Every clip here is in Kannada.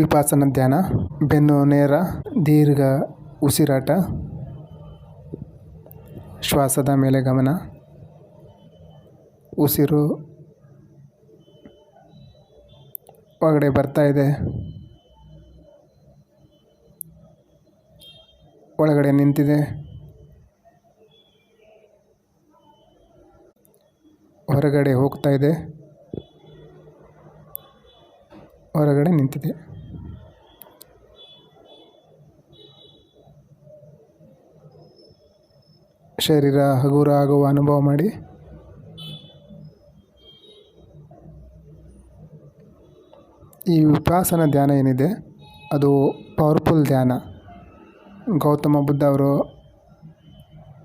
ವಿಪಾಸನ ಧ್ಯಾನ, ಬೆನ್ನು ನೇರ, ದೀರ್ಘ ಉಸಿರಾಟ, ಶ್ವಾಸದ ಮೇಲೆ ಗಮನ, ಉಸಿರು ಒಳಗಡೆ ಬರ್ತಾ ಇದೆ. ಒಳಗಡೆ ನಿಂತಿದೆ. ಹೊರಗಡೆ ಹೋಗ್ತಾ ಇದೆ. ಹೊರಗಡೆ ನಿಂತಿದೆ. ಶರೀರ ಹಗುರ ಆಗುವ ಅನುಭವ ಮಾಡಿ. ಈ ವಿಪಾಸನ ಧ್ಯಾನ ಏನಿದೆ? ಅದು ಪವರ್ಫುಲ್ ಧ್ಯಾನ. ಗೌತಮ ಬುದ್ಧ ಅವರು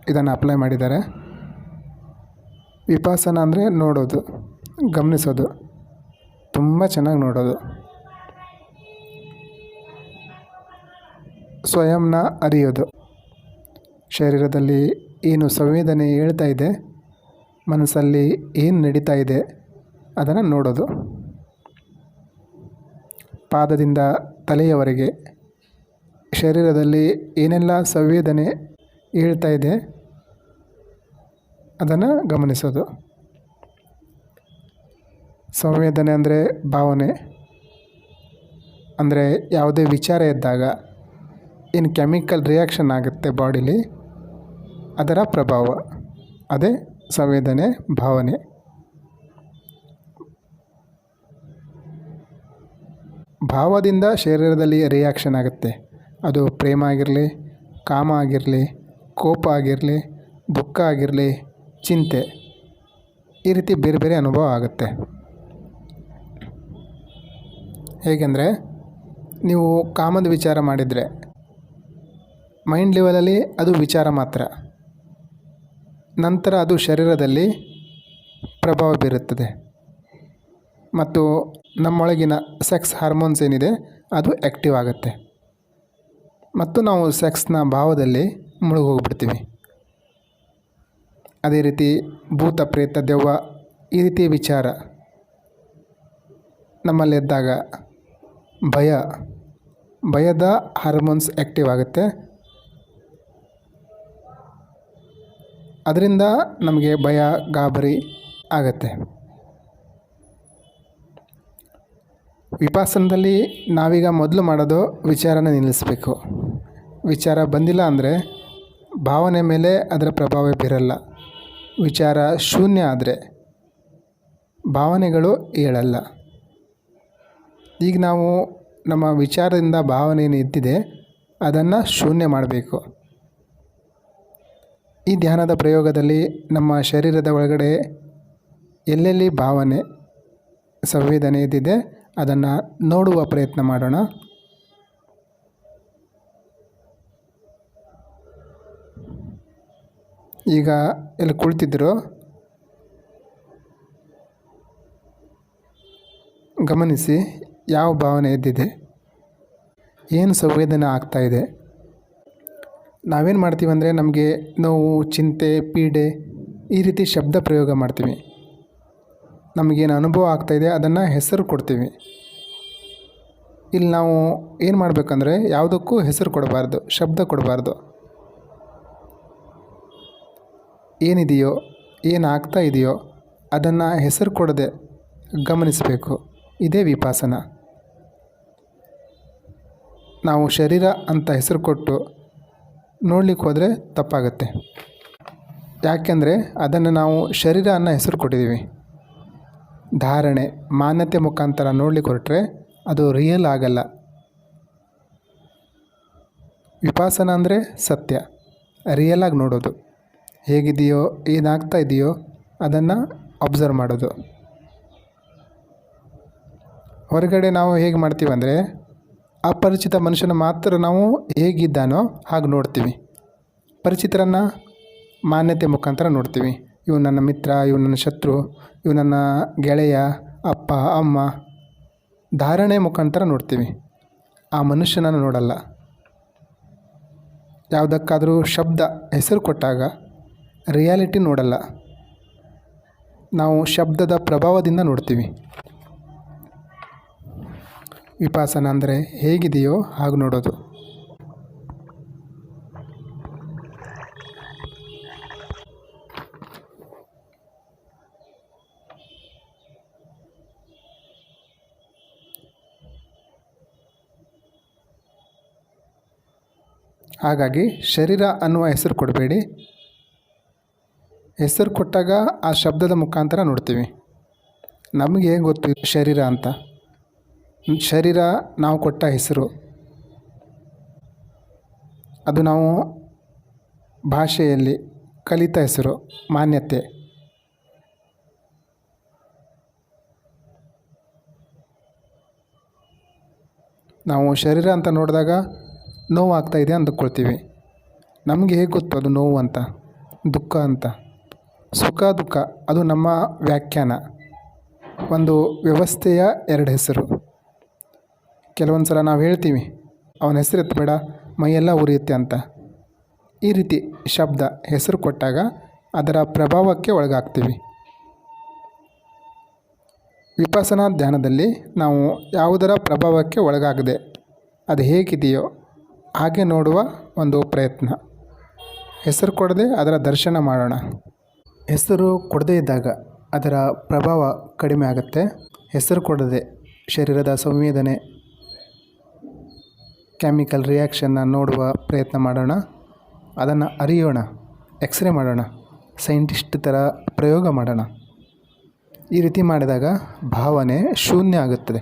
ಇದನ್ನು ಅಪ್ಲೈ ಮಾಡಿದ್ದಾರೆ. ವಿಪಾಸನ ಅಂದರೆ ನೋಡೋದು, ಗಮನಿಸೋದು. ತುಂಬ ಚೆನ್ನಾಗಿ ನೋಡೋದು. ಸ್ವಯಂನ ಅರಿಯೋದು. ಶರೀರದಲ್ಲಿ ಏನು ಸಂವೇದನೆ ಹೇಳ್ತಾ ಇದೆ, ಮನಸ್ಸಲ್ಲಿ ಏನು ನಡೀತಾ ಇದೆ ಅದನ್ನು ನೋಡೋದು. ಪಾದದಿಂದ ತಲೆಯವರೆಗೆ, ಶರೀರದಲ್ಲಿ ಏನೆಲ್ಲ ಸಂವೇದನೆ ಹೇಳ್ತಾ ಇದೆ ಅದನ್ನು ಗಮನಿಸೋದು. ಸಂವೇದನೆ ಅಂದರೆ ಭಾವನೆ, ಅಂದರೆ ಯಾವುದೇ ವಿಚಾರ ಇದ್ದಾಗ, ಏನು ಕೆಮಿಕಲ್ ರಿಯಾಕ್ಷನ್ ಆಗುತ್ತೆ ಬಾಡಿಲಿ ಅದರ ಪ್ರಭಾವ, ಅದೇ ಸಂವೇದನೆ, ಭಾವನೆ. ಭಾವದಿಂದ ಶರೀರದಲ್ಲಿ ರಿಯಾಕ್ಷನ್ ಆಗುತ್ತೆ. ಅದು ಪ್ರೇಮ ಆಗಿರಲಿ, ಕಾಮ ಆಗಿರಲಿ, ಕೋಪ ಆಗಿರಲಿ, ದುಃಖ ಆಗಿರಲಿ, ಚಿಂತೆ, ಈ ರೀತಿ ಬೇರೆ ಬೇರೆ ಅನುಭವ ಆಗುತ್ತೆ. ಹೇಗೆಂದರೆ, ನೀವು ಕಾಮದ ವಿಚಾರ ಮಾಡಿದರೆ ಮೈಂಡ್ ಲೆವೆಲಲ್ಲಿ ಅದು ವಿಚಾರ ಮಾತ್ರ. ನಂತರ ಅದು ಶರೀರದಲ್ಲಿ ಪ್ರಭಾವ ಬೀರುತ್ತದೆ. ಮತ್ತು ನಮ್ಮೊಳಗಿನ ಸೆಕ್ಸ್ ಹಾರ್ಮೋನ್ಸ್ ಏನಿದೆ, ಅದು ಆ್ಯಕ್ಟಿವ್ ಆಗುತ್ತೆ. ಮತ್ತು ನಾವು ಸೆಕ್ಸ್ನ ಭಾವದಲ್ಲಿ ಮುಳುಗೋಗ್ಬಿಡ್ತೀವಿ. ಅದೇ ರೀತಿ ಭೂತ, ಪ್ರೇತ, ದೆವ್ವ ಈ ರೀತಿ ವಿಚಾರ. ನಮ್ಮಲ್ಲಿದ್ದಾಗ ಭಯ, ಭಯದ ಹಾರ್ಮೋನ್ಸ್ ಆ್ಯಕ್ಟಿವ್ ಆಗುತ್ತೆ. ಅದರಿಂದ ನಮಗೆ ಭಯ, ಗಾಬರಿ ಆಗತ್ತೆ. ವಿಪಾಸನದಲ್ಲಿ ನಾವೀಗ ಮೊದಲು ಮಾಡೋದು ವಿಚಾರನ ನಿಲ್ಲಿಸಬೇಕು. ವಿಚಾರ ಬಂದಿಲ್ಲ ಅಂದರೆ ಭಾವನೆ ಮೇಲೆ ಅದರ ಪ್ರಭಾವ ಬೀರಲ್ಲ. ವಿಚಾರ ಶೂನ್ಯ ಆದರೆ ಭಾವನೆಗಳು ಏಳಲ್ಲ. ಈಗ ನಾವು ನಮ್ಮ ವಿಚಾರದಿಂದ ಭಾವನೆ ಏನು ಇದ್ದಿದೆ ಅದನ್ನು ಶೂನ್ಯ ಮಾಡಬೇಕು. ಈ ಧ್ಯಾನದ ಪ್ರಯೋಗದಲ್ಲಿ ನಮ್ಮ ಶರೀರದ ಒಳಗಡೆ ಎಲ್ಲೆಲ್ಲಿ ಭಾವನೆ, ಸಂವೇದನೆ ಇದ್ದಿದೆ, ಅದನ್ನು ನೋಡುವ ಪ್ರಯತ್ನ ಮಾಡೋಣ. ಈಗ ಎಲ್ಲಿ ಕುಳಿತಿದ್ದರು? ಗಮನಿಸಿ, ಯಾವ ಭಾವನೆ ಎದ್ದಿದೆ ಏನು ಸಂವೇದನೆ ಆಗ್ತಾಯಿದೆ ನಾವೇನು ಮಾಡ್ತೀವಿ ಅಂದರೆ ನಮಗೆ ನೋವು, ಚಿಂತೆ, ಪೀಡೆ ಈ ರೀತಿ ಶಬ್ದ ಪ್ರಯೋಗ ಮಾಡ್ತೀವಿ. ನಮಗೇನು ಅನುಭವ ಆಗ್ತಾಯಿದೆ ಅದನ್ನು ಹೆಸರು ಕೊಡ್ತೀವಿ. ಇಲ್ಲಿ ನಾವು ಏನು ಮಾಡಬೇಕಂದ್ರೆ ಯಾವುದಕ್ಕೂ ಹೆಸರು ಕೊಡಬಾರ್ದು, ಶಬ್ದ ಕೊಡಬಾರ್ದು. ಏನಿದೆಯೋ, ಏನು ಆಗ್ತಾ ಇದೆಯೋ, ಅದನ್ನು ಹೆಸರು ಕೊಡದೆ ಗಮನಿಸಬೇಕು. ಇದೇ ವಿಪಾಸನ. ನಾವು ಶರೀರ ಅಂತ ಹೆಸರು ಕೊಟ್ಟು ನೋಡ್ಲಿಕ್ಕೆ ಹೋದರೆ ತಪ್ಪಾಗತ್ತೆ. ಯಾಕೆಂದರೆ ಅದನ್ನು ನಾವು ಶರೀರ ಅನ್ನೋ ಹೆಸರು ಕೊಟ್ಟಿದ್ದೀವಿ. ಧಾರಣೆ, ಮಾನ್ಯತೆ ಮುಖಾಂತರ ನೋಡ್ಲಿಕ್ಕೆ ಹೊರಟ್ರೆ ಅದು ರಿಯಲ್ ಆಗಲ್ಲ. ವಿಪಾಸನ ಅಂದರೆ ಸತ್ಯ ರಿಯಲಾಗಿ ನೋಡೋದು. ಹೇಗಿದೆಯೋ, ಏನಾಗ್ತಾ ಇದೆಯೋ ಅದನ್ನು ಅಬ್ಸರ್ವ್ ಮಾಡೋದು. ಹೊರಗಡೆ ನಾವು ಹೇಗೆ ಮಾಡ್ತೀವಂದರೆ ಅಪರಿಚಿತ ಮನುಷ್ಯನ ಮಾತ್ರ ನಾವು ಹೇಗಿದ್ದಾನೋ ಹಾಗೆ ನೋಡ್ತೀವಿ. ಪರಿಚಿತರನ್ನು ಮಾನ್ಯತೆ ಮುಖಾಂತರ ನೋಡ್ತೀವಿ. ಇವು ನನ್ನ ಮಿತ್ರ ಇವು ನನ್ನ ಶತ್ರು ಇವು ನನ್ನ ಗೆಳೆಯ, ಅಪ್ಪ, ಅಮ್ಮ ಧಾರಣೆ ಮುಖಾಂತರ ನೋಡ್ತೀವಿ. ಆ ಮನುಷ್ಯನನ್ನು ನೋಡಲ್ಲ. ಯಾವುದಕ್ಕಾದರೂ ಶಬ್ದ ಹೆಸರು ಕೊಟ್ಟಾಗ ರಿಯಾಲಿಟಿ ನೋಡಲ್ಲ. ನಾವು ಶಬ್ದದ ಪ್ರಭಾವದಿಂದ ನೋಡ್ತೀವಿ. ವಿಪಾಸನ ಅಂದರೆ ಹೇಗಿದೆಯೋ ಹಾಗೆ ನೋಡೋದು. ಹಾಗಾಗಿ ಶರೀರ ಅನ್ನುವ ಹೆಸರು ಕೊಡಬೇಡಿ. ಹೆಸರು ಕೊಟ್ಟಾಗ ಆ ಶಬ್ದದ ಮುಖಾಂತರ ನೋಡ್ತೀವಿ. ನಮಗೆ ಗೊತ್ತು ಶರೀರ ಅಂತ. ಶರೀರ ನಾವು ಕೊಟ್ಟ ಹೆಸರು. ಅದು ನಾವು ಭಾಷೆಯಲ್ಲಿ ಕಲಿತ ಹೆಸರು, ಮಾನ್ಯತೆ. ನಾವು ಶರೀರ ಅಂತ ನೋಡಿದಾಗ ನೋವಾಗ್ತಾ ಇದೆ ಅಂದುಕೊಳ್ತೀವಿ. ನಮಗೆ ಹೇಗೆ ಗೊತ್ತು ಅದು ನೋವು ಅಂತ, ದುಃಖ ಅಂತ? ಸುಖ, ದುಃಖ, ಅದು ನಮ್ಮ ವ್ಯಾಖ್ಯಾನ. ಒಂದು ವ್ಯವಸ್ಥೆಯ ಎರಡು ಹೆಸರು. ಕೆಲವೊಂದು ಸಲ ನಾವು ಹೇಳ್ತೀವಿ, ಅವನ ಹೆಸರು ಎತ್ತಬೇಡ, ಮೈಯೆಲ್ಲ ಉರಿಯುತ್ತೆ ಅಂತ. ಈ ರೀತಿ ಶಬ್ದ ಹೆಸರು ಕೊಟ್ಟಾಗ ಅದರ ಪ್ರಭಾವಕ್ಕೆ ಒಳಗಾಗ್ತೀವಿ. ವಿಪಾಸನಾ ಧ್ಯಾನದಲ್ಲಿ ನಾವು ಯಾವುದರ ಪ್ರಭಾವಕ್ಕೆ ಒಳಗಾಗದೆ ಅದು ಹೇಗಿದೆಯೋ ಹಾಗೆ ನೋಡುವ ಒಂದು ಪ್ರಯತ್ನ. ಹೆಸರು ಕೊಡದೆ ಅದರ ದರ್ಶನ ಮಾಡೋಣ. ಹೆಸರು ಕೊಡದೇ ಇದ್ದಾಗ ಅದರ ಪ್ರಭಾವ ಕಡಿಮೆ ಆಗುತ್ತೆ. ಹೆಸರು ಕೊಡದೆ ಶರೀರದ ಸಂವೇದನೆ ಕೆಮಿಕಲ್ ರಿಯಾಕ್ಷನ್ನ ನೋಡುವ ಪ್ರಯತ್ನ ಮಾಡೋಣ. ಅದನ್ನು ಅರಿಯೋಣ ಎಕ್ಸ್ರೇ ಮಾಡೋಣ ಸೈಂಟಿಸ್ಟ್ ಥರ ಪ್ರಯೋಗ ಮಾಡೋಣ. ಈ ರೀತಿ ಮಾಡಿದಾಗ ಭಾವನೆ ಶೂನ್ಯ ಆಗುತ್ತದೆ.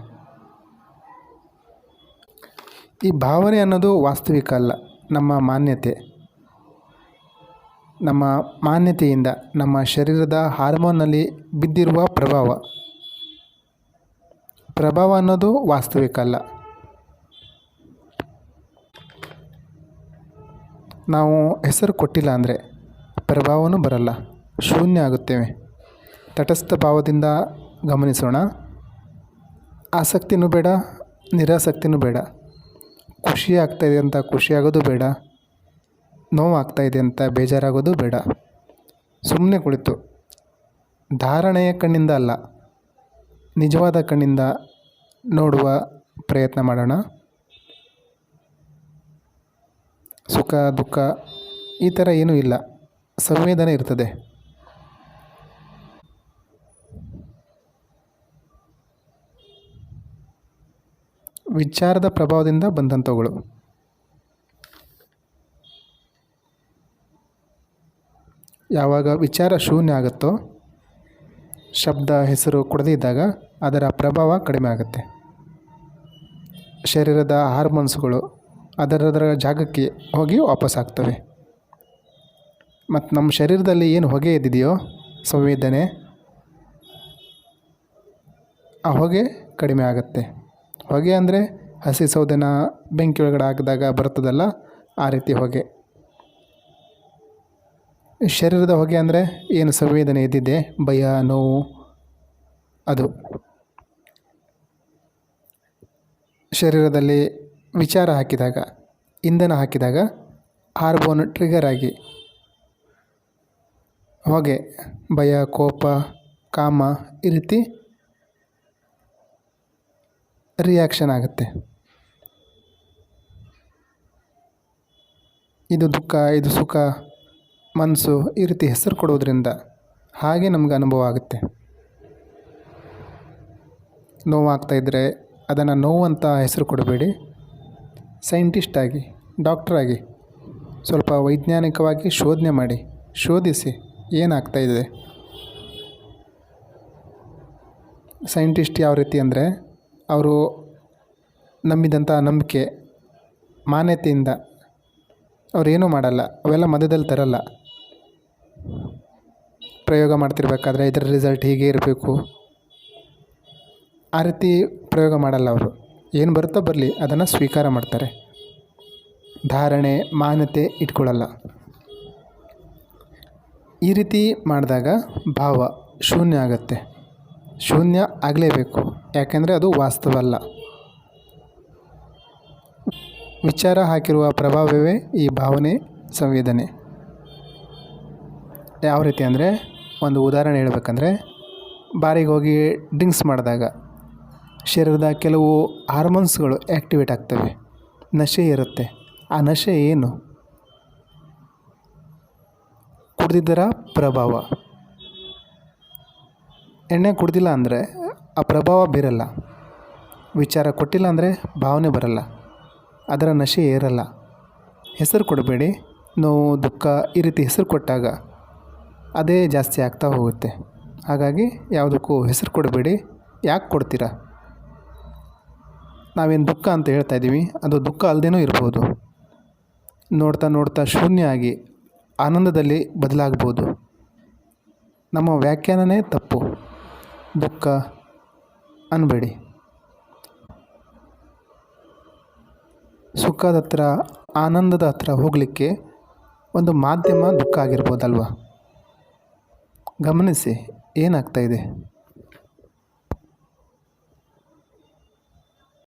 ಈ ಭಾವನೆ ಅನ್ನೋದು ವಾಸ್ತವಿಕ ಅಲ್ಲ, ನಮ್ಮ ಮಾನ್ಯತೆ. ನಮ್ಮ ಮಾನ್ಯತೆಯಿಂದ ನಮ್ಮ ಶರೀರದ ಹಾರ್ಮೋನಲ್ಲಿ ಬಿದ್ದಿರುವ ಪ್ರಭಾವ. ಪ್ರಭಾವ ಅನ್ನೋದು ವಾಸ್ತವಿಕ ಅಲ್ಲ. ನಾವು ಹೆಸರು ಕೊಟ್ಟಿಲ್ಲ ಅಂದರೆ ಪ್ರಭಾವನೂ ಬರಲ್ಲ, ಶೂನ್ಯ ಆಗುತ್ತೇವೆ. ತಟಸ್ಥ ಭಾವದಿಂದ ಗಮನಿಸೋಣ. ಆಸಕ್ತಿನೂ ಬೇಡ, ನಿರಾಸಕ್ತಿನೂ ಬೇಡ. ಖುಷಿ ಆಗ್ತಾಯಿದೆ ಅಂತ ಖುಷಿಯಾಗೋದು ಬೇಡ. ನೋವಾಗ್ತಾಯಿದೆ ಅಂತ ಬೇಜಾರಾಗೋದು ಬೇಡ. ಸುಮ್ಮನೆ ಕುಳಿತು. ಧಾರಣೆಯ ಕಣ್ಣಿಂದ ಅಲ್ಲ, ನಿಜವಾದ ಕಣ್ಣಿಂದ ನೋಡುವ ಪ್ರಯತ್ನ ಮಾಡೋಣ. ಸುಖ, ದುಃಖ, ಈ ಥರ ಏನೂ ಇಲ್ಲ. ಸಂವೇದನೆ ಇರ್ತದೆ. ವಿಚಾರದ ಪ್ರಭಾವದಿಂದ ಬಂದಂಥವುಗಳು. ಯಾವಾಗ ವಿಚಾರ ಶೂನ್ಯ ಆಗುತ್ತೋ, ಶಬ್ದ, ಹೆಸರು ಕೊಡದೇ ಇದ್ದಾಗ ಅದರ ಪ್ರಭಾವ ಕಡಿಮೆ ಆಗುತ್ತೆ. ಶರೀರದ ಹಾರ್ಮೋನ್ಸ್ಗಳು ಅದರದರ ಜಾಗಕ್ಕೆ ಹೋಗಿ ವಾಪಸ್ ಆಗ್ತವೆ. ಮತ್ತು ನಮ್ಮ ಶರೀರದಲ್ಲಿ ಏನು ಹೊಗೆ ಎದ್ದಿದೆಯೋ ಸಂವೇದನೆ, ಆ ಹೊಗೆ ಕಡಿಮೆ ಆಗುತ್ತೆ. ಹೊಗೆ ಅಂದರೆ ಹಸಿ ಸೌದೆನ ಬೆಂಕಿ ಒಳಗಡೆ ಹಾಕಿದಾಗ ಬರ್ತದಲ್ಲ, ಆ ರೀತಿ ಹೊಗೆ. ಶರೀರದ ಹೊಗೆ ಅಂದರೆ ಏನು ಸಂವೇದನೆ ಇದ್ದಿದೆ ಭಯ, ನೋವು, ಅದು. ಶರೀರದಲ್ಲಿ ವಿಚಾರ ಹಾಕಿದಾಗ, ಇಂಧನ ಹಾಕಿದಾಗ ಹಾರ್ಬೋನ್ ಟ್ರಿಗರ್ ಆಗಿ. ಹೊಗೆ, ಭಯ, ಕೋಪ, ಕಾಮ ಈ ರೀತಿ ರಿಯಾಕ್ಷನ್ ಆಗುತ್ತೆ. ಇದು ದುಃಖ, ಇದು ಸುಖ ಮನಸ್ಸು ಈ ರೀತಿ ಹೆಸರು ಕೊಡೋದ್ರಿಂದ ಹಾಗೆ ನಮ್ಗೆ ಅನುಭವ ಆಗುತ್ತೆ. ನೋವಾಗ್ತಾ ಇದ್ದರೆ ಅದನ್ನು ನೋವು ಅಂತ ಹೆಸರು ಕೊಡಬೇಡಿ. ಸೈಂಟಿಸ್ಟ್ ಆಗಿ ಡಾಕ್ಟರ್ ಆಗಿ ಸ್ವಲ್ಪ ವೈಜ್ಞಾನಿಕವಾಗಿ ಶೋಧನೆ ಮಾಡಿ, ಶೋಧಿಸಿ ಏನಾಗ್ತಾ ಇದೆ? ಸೈಂಟಿಸ್ಟ್ ಯಾವ ರೀತಿ ಅಂದರೆ, ಅವರು ನಂಬಿದಂಥ ನಂಬಿಕೆ, ಮಾನ್ಯತೆಯಿಂದ ಅವರೇನೂ ಮಾಡಲ್ಲ, ಅವೆಲ್ಲ ಮಧ್ಯದಲ್ಲಿ ತರಲ್ಲ. ಪ್ರಯೋಗ ಮಾಡ್ತಿರ್ಬೇಕಾದ್ರೆ ಇದರ ರಿಸಲ್ಟ್ ಹೀಗೆ ಇರಬೇಕು. ಆ ರೀತಿ ಪ್ರಯೋಗ ಮಾಡಲ್ಲ ಅವರು. ಏನು ಬರುತ್ತೋ ಬರಲಿ, ಅದನ್ನು ಸ್ವೀಕಾರ ಮಾಡ್ತಾರೆ. ಧಾರಣೆ, ಮಾನ್ಯತೆ ಇಟ್ಕೊಳ್ಳಲ್ಲ. ಈ ರೀತಿ ಮಾಡಿದಾಗ ಭಾವ ಶೂನ್ಯ ಆಗುತ್ತೆ. ಶೂನ್ಯ ಆಗಲೇಬೇಕು. ಯಾಕೆಂದರೆ ಅದು ವಾಸ್ತವ ಅಲ್ಲ ವಿಚಾರ ಹಾಕಿರುವ ಪ್ರಭಾವವೇ ಈ ಭಾವನೆ, ಸಂವೇದನೆ. ಯಾವ ರೀತಿ ಅಂದರೆ, ಒಂದು ಉದಾಹರಣೆ ಹೇಳ್ಬೇಕಂದ್ರೆ, ಬಾರಿಗೆ ಹೋಗಿ ಡ್ರಿಂಕ್ಸ್ ಮಾಡಿದಾಗ. ಶರೀರದ ಕೆಲವು ಹಾರ್ಮೋನ್ಸ್ಗಳು ಆ್ಯಕ್ಟಿವೇಟ್ ಆಗ್ತವೆ. ನಶೆ ಇರುತ್ತೆ ಆ ನಶೆ ಏನು? ಕುಡ್ದಿದ್ದರ ಪ್ರಭಾವ. ಎಣ್ಣೆ ಕುಡ್ದಿಲ್ಲ ಅಂದರೆ ಆ ಪ್ರಭಾವ ಬೀರಲ್ಲ. ವಿಚಾರ ಕೊಟ್ಟಿಲ್ಲ ಅಂದರೆ ಭಾವನೆ ಬರಲ್ಲ. ಅದರ ನಶೆ ಏರಲ್ಲ. ಹೆಸರು ಕೊಡಬೇಡಿ. ನೋವು, ದುಃಖ ಈ ರೀತಿ ಹೆಸರು ಕೊಟ್ಟಾಗ ಅದೇ ಜಾಸ್ತಿ ಆಗ್ತಾ ಹೋಗುತ್ತೆ. ಹಾಗಾಗಿ ಯಾವುದಕ್ಕೂ ಹೆಸರು ಕೊಡಬೇಡಿ. ಯಾಕೆ ಕೊಡ್ತೀರಾ? ನಾವೇನು ದುಃಖ ಅಂತ ಹೇಳ್ತಾ ಇದ್ದೀವಿ, ಅದು ದುಃಖ ಅಲ್ಲದೇನೂ ಇರ್ಬೋದು. ನೋಡ್ತಾ ನೋಡ್ತಾ ಶೂನ್ಯ ಆಗಿ ಆನಂದದಲ್ಲಿ ಬದಲಾಗ್ಬೋದು. ನಮ್ಮ ವ್ಯಾಖ್ಯಾನನೇ ತಪ್ಪು. ದುಃಖ ಅನ್ಬೇಡಿ. ಸುಖದ ಹತ್ರ, ಆನಂದದ ಹತ್ರ ಹೋಗಲಿಕ್ಕೆ ಒಂದು ಮಾಧ್ಯಮ ದುಃಖ ಆಗಿರ್ಬೋದಲ್ವ? ಗಮನಿಸಿ, ಏನಾಗ್ತಾ ಇದೆ?